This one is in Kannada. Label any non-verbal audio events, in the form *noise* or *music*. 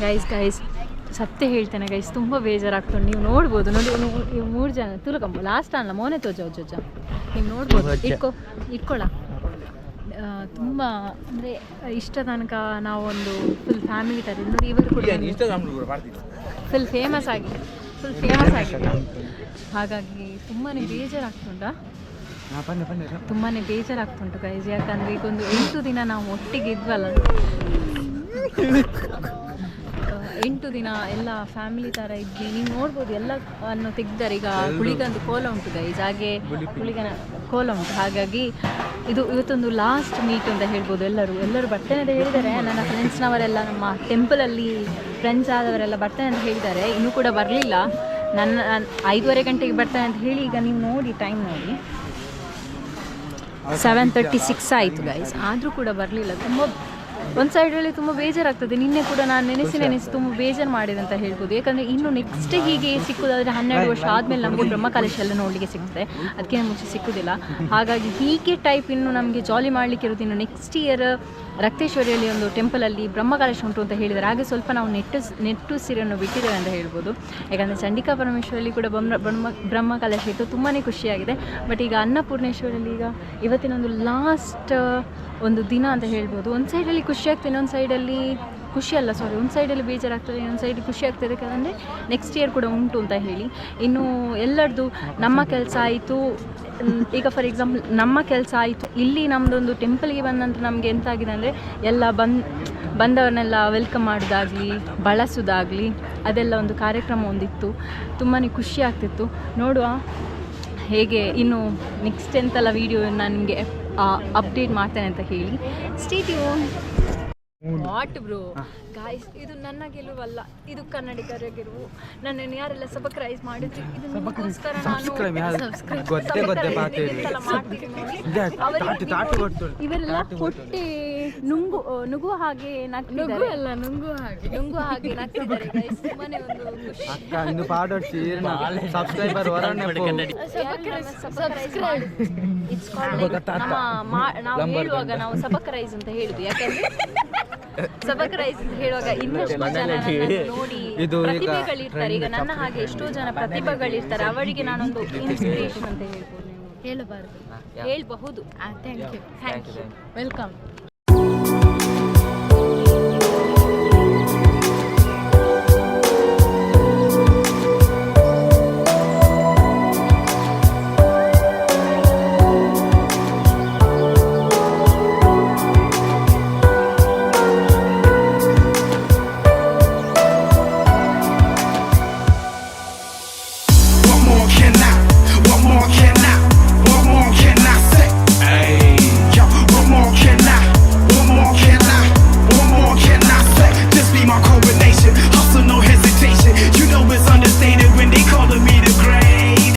ಗೈಸ್ ಗೈಸ್ ಸತ್ಯ ಹೇಳ್ತೇನೆ ಗೈಸ್ ತುಂಬ ಬೇಜಾರಾಗ್ತುಂಟು ನೀವು ನೋಡ್ಬೋದು ನೋಡಿ ನೀವು- ಮೂರು ಜನ ತುಲಕಂಬ ಲಾಸ್ಟ್ ಅಲ್ಲ ಮೋನೆ ತೋಜ ಜೊಜ ನೀವು ನೋಡ್ಬೋದು ಇಟ್ಕೋ ಇಟ್ಕೊಳ್ಳ ತುಂಬ ಅಂದರೆ ಇಷ್ಟ ತನಕ ನಾವೊಂದು ಫುಲ್ ಫ್ಯಾಮಿಲಿ ತರ ನೋಡಿ ಇವರು ಕೂಡ ಫುಲ್ ಫೇಮಸ್ ಆಗಿ ಫುಲ್ ಫೇಮಸ್ ಆಗಿ. ಹಾಗಾಗಿ ತುಂಬಾ ಬೇಜಾರಾಗ್ತುಂಟ? ತುಂಬಾ ಬೇಜಾರಾಗ್ತುಂಟು ಗೈಸ್ ಯಾಕಂದರೆ ಈಗೊಂದು ಎಂಟು ದಿನ ನಾವು ಒಟ್ಟಿಗೆ ಇದ್ವಲ್ಲ. *laughs* ಎಂಟು ದಿನ ಎಲ್ಲ ಫ್ಯಾಮಿಲಿ ತರ ಇದ್ವಿ. ನೀವು ನೋಡ್ಬೋದು ಎಲ್ಲ ಅನ್ನು ತೆಗ್ದಾರೆ. ಈಗ ಹುಳಿಗಂದು ಕೋಲ ಉಂಟು ಗೈಸ್ ಹಾಗೆ ಹುಳಿಗನ ಕೋಲ ಉಂಟು. ಹಾಗಾಗಿ ಇದು ಇವತ್ತೊಂದು ಲಾಸ್ಟ್ ಮೀಟ್ ಅಂತ ಹೇಳ್ಬೋದು ಎಲ್ಲರೂ. ಎಲ್ಲರೂ ಬರ್ತೇನೆ ಅಂತ ಹೇಳಿದ್ದಾರೆ. ನನ್ನ ಫ್ರೆಂಡ್ಸ್ನವರೆಲ್ಲ ನಮ್ಮ ಟೆಂಪಲಲ್ಲಿ ಫ್ರೆಂಡ್ಸ್ ಆದವರೆಲ್ಲ ಬರ್ತೇನೆ ಅಂತ ಹೇಳಿದ್ದಾರೆ. ಇನ್ನೂ ಕೂಡ ಬರಲಿಲ್ಲ. ನನ್ನ ನಾನ್ ಐದೂವರೆ ಗಂಟೆಗೆ ಬರ್ತಾನೆ ಅಂತ ಹೇಳಿ ಈಗ ನೀವು ನೋಡಿ ಟೈಮ್ ನೋಡಿ. ಸೆವೆನ್ ತರ್ಟಿ ಸಿಕ್ಸ್ ಆಯಿತು ಗೈಸ್ ಆದರೂ ಕೂಡ ಬರಲಿಲ್ಲ. ತುಂಬ ಒಂದು ಸೈಡಲ್ಲಿ ತುಂಬ ಬೇಜಾರಾಗ್ತದೆ. ನಿನ್ನೆ ಕೂಡ ನಾನು ನೆನೆಸಿ ನೆನೆಸಿ ತುಂಬ ಬೇಜಾರು ಮಾಡಿದೆ ಅಂತ ಹೇಳ್ಬೋದು. ಯಾಕಂದರೆ ಇನ್ನು ನೆಕ್ಸ್ಟ್ ಹೀಗೆ ಸಿಕ್ಕುದಾದರೆ ಹನ್ನೆರಡು ವರ್ಷ ಆದಮೇಲೆ ನಮಗೆ ಕಾಲೇಜ್ ಎಲ್ಲ ನೋಡಲಿಕ್ಕೆ ಸಿಗ್ತದೆ ಅದಕ್ಕೆ ಮುಂಚೆ ಸಿಕ್ಕುದಿಲ್ಲ. ಹಾಗಾಗಿ ಹೀಗೆ ಟೈಪ್ ಇನ್ನು ನಮಗೆ ಜಾಲಿ ಮಾಡ್ಲಿಕ್ಕೆ ಇರೋದು ಇನ್ನು ನೆಕ್ಸ್ಟ್ ಇಯರ್ ರಕ್ತೇಶ್ವರಿಯಲ್ಲಿ ಒಂದು ಟೆಂಪಲಲ್ಲಿ ಬ್ರಹ್ಮಕಾಲೇಶ ಉಂಟು ಅಂತ ಹೇಳಿದ್ರೆ ಹಾಗೆ ಸ್ವಲ್ಪ ನಾವು ನೆಟ್ಟು ನೆಟ್ಟು ಸೀರೆಯನ್ನು ಬಿಟ್ಟಿದ್ದೇವೆ ಅಂತ ಹೇಳ್ಬೋದು. ಯಾಕಂದರೆ ಚಂಡಿಕಾ ಪರಮೇಶ್ವರಲ್ಲಿ ಕೂಡ ಬ್ರಹ್ಮ ಬ್ರಹ್ಮ ಬ್ರಹ್ಮಕಾಲೇಶ ಇತ್ತು. ತುಂಬಾ ಖುಷಿಯಾಗಿದೆ. ಬಟ್ ಈಗ ಅನ್ನಪೂರ್ಣೇಶ್ವರಲ್ಲಿ ಈಗ ಇವತ್ತಿನ ಒಂದು ಲಾಸ್ಟ್ ಒಂದು ದಿನ ಅಂತ ಹೇಳ್ಬೋದು. ಒಂದು ಸೈಡಲ್ಲಿ ಖುಷಿ ಆಗ್ತದೆ ಇನ್ನೊಂದು ಸೈಡಲ್ಲಿ ಖುಷಿ ಅಲ್ಲ ಸಾರಿ ಒಂದು ಸೈಡಲ್ಲಿ ಬೇಜಾರಾಗ್ತದೆ, ಇನ್ನೊಂದು ಸೈಡ್ ಖುಷಿ ಆಗ್ತದೆ ಯಾಕಂದರೆ ನೆಕ್ಸ್ಟ್ ಇಯರ್ ಕೂಡ ಉಂಟು ಅಂತ ಹೇಳಿ. ಇನ್ನು ಎಲ್ಲರದ್ದು ನಮ್ಮ ಕೆಲಸ ಆಯಿತು. ಈಗ ಫಾರ್ ಎಕ್ಸಾಂಪಲ್ ನಮ್ಮ ಕೆಲಸ ಆಯಿತು. ಇಲ್ಲಿ ನಮ್ಮದೊಂದು ಟೆಂಪಲ್ಗೆ ಬಂದ ನಂತರ ನಮಗೆ ಎಂತಾಗಿದೆ ಅಂದರೆ ಎಲ್ಲ ಬಂದ್, ಬಂದವರನ್ನೆಲ್ಲ ವೆಲ್ಕಮ್ ಮಾಡೋದಾಗಲಿ, ಬಳಸೋದಾಗಲಿ, ಅದೆಲ್ಲ ಒಂದು ಕಾರ್ಯಕ್ರಮ ಒಂದಿತ್ತು. ತುಂಬಾ ಖುಷಿ ಆಗ್ತಿತ್ತು ನೋಡುವ. ಹೇಗೆ ಇನ್ನು ನೆಕ್ಸ್ಟ್ ಎಂತೆಲ್ಲ ವೀಡಿಯೋ ನಾನು ನಿಮಗೆ ಅಪ್ಡೇಟ್ ಮಾಡ್ತೇನೆ ಅಂತ ಹೇಳಿ. ಸ್ಟೇಟ್ಯೂನ್ ವಾಟ್ ಬ್ರೋ ಗಾಯ್ಸ್ ಇದು ನನ್ನ ಗೆಲುವಲ್ಲ. ಇದು ಕನ್ನಡಿಗರ ಗೆಲುವು ನನ್ನನ್ನು ಯಾರೆಲ್ಲ ಸಬ್ಸ್ಕ್ರೈಬ್ ಮಾಡಿದ್ರು? ಇದು ನಿಮಗೋಸ್ಕರ ನಾನು ಇವರೆಲ್ಲ ಹೊಟ್ಟೆ ನುಂಗು ನುಗು ಹಾಗೆ ನುಗು ಅಲ್ಲ ನುಂಗು ಹಾಗೆ. ನುಂಗು ಹಾಗೆ ನಗ್ತಿದ್ದಾರೆ ಗಾಯ್ಸ್ ತುಂಬಾನೇ ಒಂದು ಖುಷಿ. ಇಂದು ಪಾಡೋಡ್ಸಿ ಸಬ್ಸ್ಕ್ರೈಬರ್ ಹೊರನೆ ಸಬ್ಸ್ಕ್ರೈಬ್ ಇಟ್ಸ್ ನಮ್ಮ ನಾವು ಹೇಳುವಾಗ ನಾವು ಸಬ್ಸ್ಕ್ರೈಬ್ ಅಂತ ಹೇಳಿದ್ವಿ. ಯಾಕಂದ್ರೆ ಸಬಕರೈಸ್ ಅಂತ ಹೇಳುವಾಗ ಇನ್ನಷ್ಟು ಜನ ನೋಡಿ ಪ್ರತಿಭೆಗಳಿರ್ತಾರೆ. ಈಗ ನನ್ನ ಹಾಗೆ ಎಷ್ಟೋ ಜನ ಪ್ರತಿಭೆಗಳಿರ್ತಾರೆ. ಅವರಿಗೆ ನಾನೊಂದು ಇನ್ಸ್ಪಿರೇಷನ್ ಅಂತ ಹೇಳ್ಬೋದು ಹೇಳಬಾರ್ದು. ಹೇಳಬಹುದು. Thank you thank you welcome hardcore with